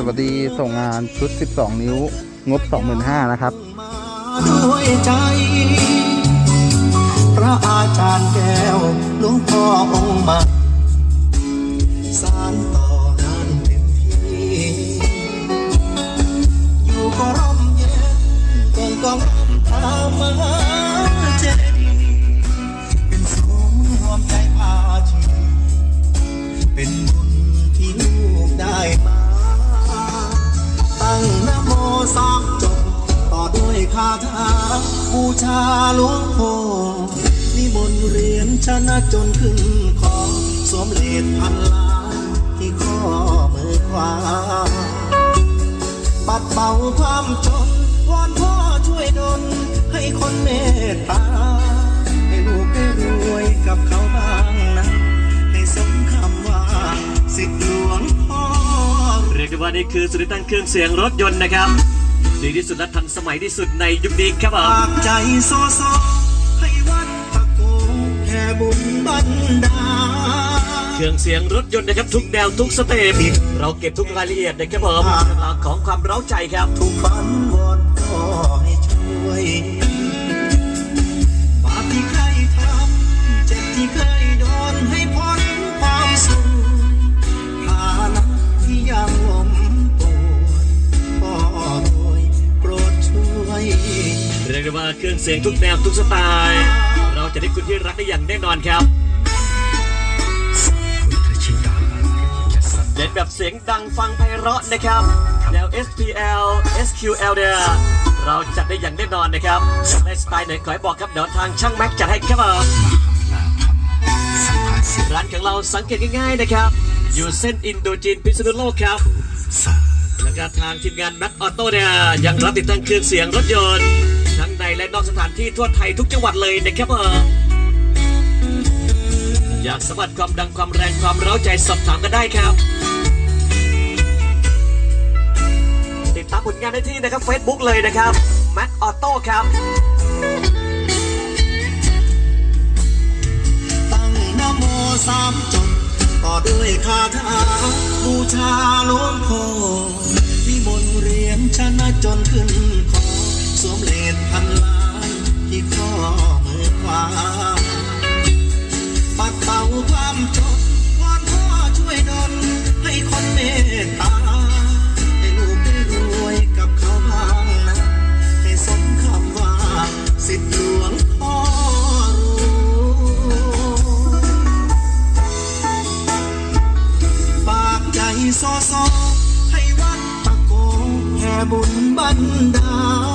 สวัสดีส่งงานชุด 12 นิ้ว งบ 25,000นะครับด้วยใจ พระอาจารย์แก้วหลวงพ่อองค์มาสารต่องานเต็มที่ อยู่ก็ร่มเย็นกองกองร่มทามหา บูชาหลวงพ่อนิมนต์เรียนชนะจนขึ้นคอสวมเลดพันล้านที่ข้อมือขวาปัดเป่าความจนวอนพ่อช่วยดลให้คนเมตตา ให้ลูกได้รวยกับเขาบ้างนะ ให้สมคำว่าสิทธิหลวงพ่อเรียกได้ว่านี่คือสุดตั้งเครื่องเสียงรถยนต์นะครับ ดีที่สุดและทันสมัยที่สุดในยุคนี้ครับผมฝากใจโซโซให้วัดตะโกแค่บุญบันดาลเครื่องเสียงรถยนต์นะครับทุกแนวทุกสเต็ปเราเก็บทุกรายละเอียดนะครับผมเรื่องราวของความเร้าใจครับทุกฝันวอนก็ให้ช่วย เรียกได้ว่าเครื่องเสียงทุกแนวทุกสไตล์ เราจะได้คุณที่รักได้อย่างแน่นอนครับเล่นแบบเสียงดังฟังไพเราะนะครับแนว SPL SQL เนี่ยเราจัดได้อย่างแน่นอนนะครับในสไตล์ไหนขอให้บอกครับเดี๋ยวทางช่างแม็กจัดให้ครับผมร้านของเราสังเกตง่ายๆนะครับ อยู่เส้นอินโดจีนพิษณุโลกครับแล้วก็ทางทีมงานแม็กออโต้เนี่ยยังรับติดตั้งเครื่องเสียงรถยนต์ และนอกสถานที่ทั่วไทยทุกจังหวัดเลยนะครับเอออยากสมัครความดังความแรงความเร้าใจสอบถามกันได้ครับ ติดตามผลงานได้ที่นะครับ Facebook เลยนะครับแม็กออโต้ครับตั้งนโมสามจบต่อด้วยคาถา ซอซอให้วัดตะโกแห่บุญบันดา